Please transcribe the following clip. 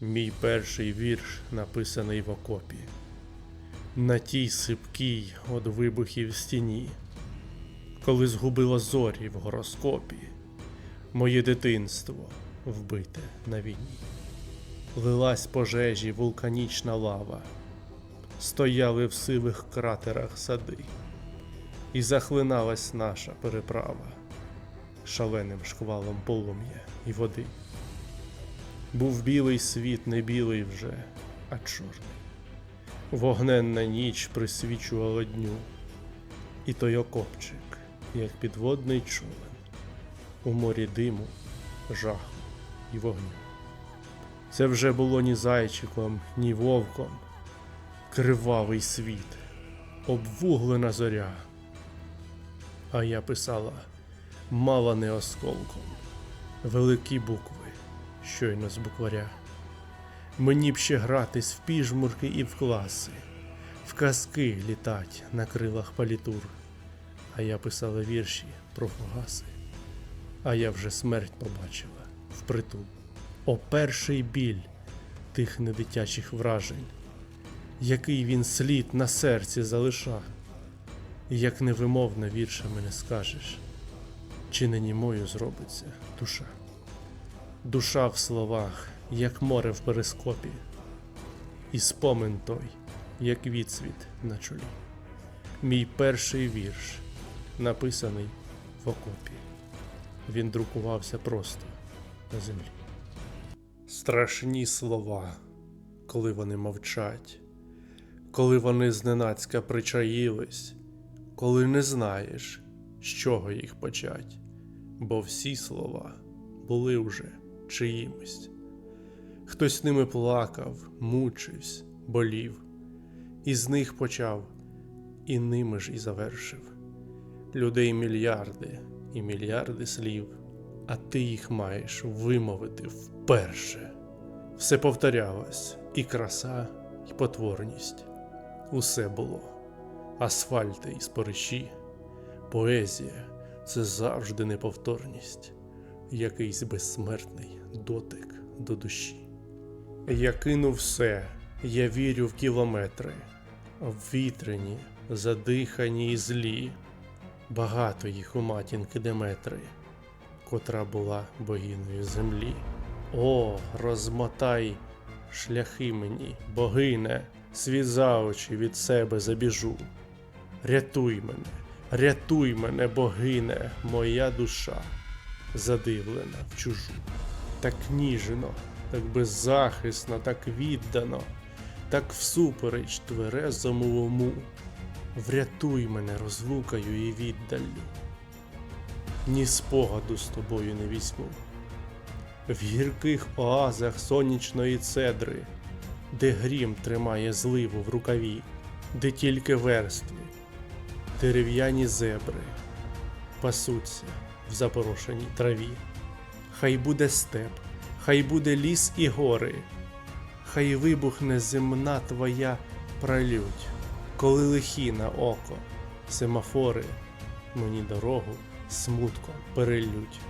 Мій перший вірш написаний в окопі. На тій сипкій од вибухів стіні, коли згубило зорі в гороскопі, моє дитинство вбите на війні. Лилась пожежі вулканічна лава, стояли в сивих кратерах сади, і захлиналась наша переправа шаленим шквалом полум'я і води. Був білий світ, не білий вже, а чорний. Вогненна ніч присвічувала дню, і той окопчик, як підводний човен, у морі диму, жаху і вогню. Це вже було ні зайчиком, ні вовком, кривавий світ, обвуглена зоря. А я писала мало не осколком, великі букви, щойно з букваря. Мені б ще гратись в піжмурки і в класи, в казки літать на крилах палітур. А я писала вірші про фугаси, а я вже смерть побачила впритул. О перший біль тих недитячих вражень, який він слід на серці залиша, як невимовно віршами не скажеш, чи не німою зробиться душа. Душа в словах, як море в перископі, і спомин той, як відсвіт на чолі. Мій перший вірш, написаний в окопі. Він друкувався просто на землі. Страшні слова, коли вони мовчать, коли вони зненацька причаїлись, коли не знаєш, з чого їх почать, бо всі слова були вже чиїмось. Хтось ними плакав, мучився, болів, і з них почав, і ними ж і завершив. Людей мільярди і мільярди слів, а ти їх маєш вимовити вперше. Все повторялось, і краса, і потворність. Усе було. Асфальти і спориші, поезія це завжди неповторність, якийсь безсмертний дотик до душі. Я кинув все, я вірю в кілометри, вітряні, задихані і злі, багато їх у матінки Деметри, котра була богиною землі. О, розмотай шляхи мені, богине, світ за очі від себе забіжу. Рятуй мене, рятуй мене, богине, моя душа, задивлена в чужу. Так ніжно, так беззахисно, так віддано, так всупереч тверезому уму. Врятуй мене розлукою і віддаллю. Ні спогаду з тобою не візьму. В гірких оазах сонячної цедри, де грім тримає зливу в рукаві, де тільки верстви, дерев'яні зебри пасуться в запорошеній траві. Хай буде степ, хай буде ліс і гори, хай вибухне земна твоя пролють, коли лихі на око, семафори мені дорогу смутком перелють.